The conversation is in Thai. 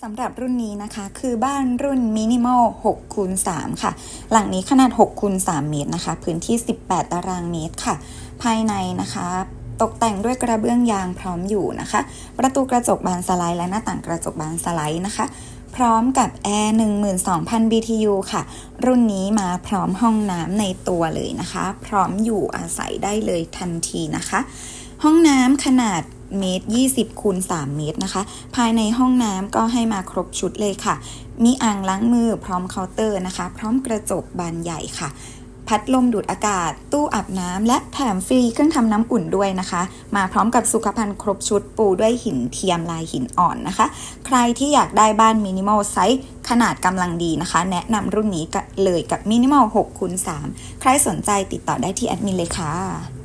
สำหรับรุ่นนี้นะคะ คือบ้านรุ่นมินิมอล6คูณ3ค่ะ หลังนี้ขนาด6คูณ3เมตรนะคะ พื้นที่ 18 ตารางเมตรค่ะ ภายในนะคะ ตกแต่งด้วยกระเบื้องยางพร้อมอยู่นะคะ ประตูกระจกบานสไลด์และหน้าต่างกระจกบานสไลด์นะคะ พร้อมกับแอร์ 12,000 BTU ค่ะ รุ่นนี้มาพร้อมห้องน้ำในตัวเลยนะคะ พร้อมอยู่อาศัยได้เลยทันทีนะคะ ห้องน้ำขนาด เมตร 20คูณ3เมตรนะคะ ภายในห้องน้ำก็ให้มาครบชุดเลยค่ะ มีอ่างล้างมือพร้อมเคาน์เตอร์นะคะ พร้อมกระจกบานใหญ่ค่ะ พัดลมดูดอากาศ ตู้อาบน้ำและแถมฟรีเครื่องทำน้ำอุ่นด้วยนะคะ มาพร้อมกับสุขภัณฑ์ครบชุดปูด้วยหินเทียมลายหินอ่อนนะคะ ใครที่อยากได้บ้านมินิมอลไซส์ขนาดกำลังดีนะคะ แนะนำรุ่นนี้เลยกับมินิมอล6คูณ3ใครสนใจติดต่อได้ที่แอดมินเลยค่ะ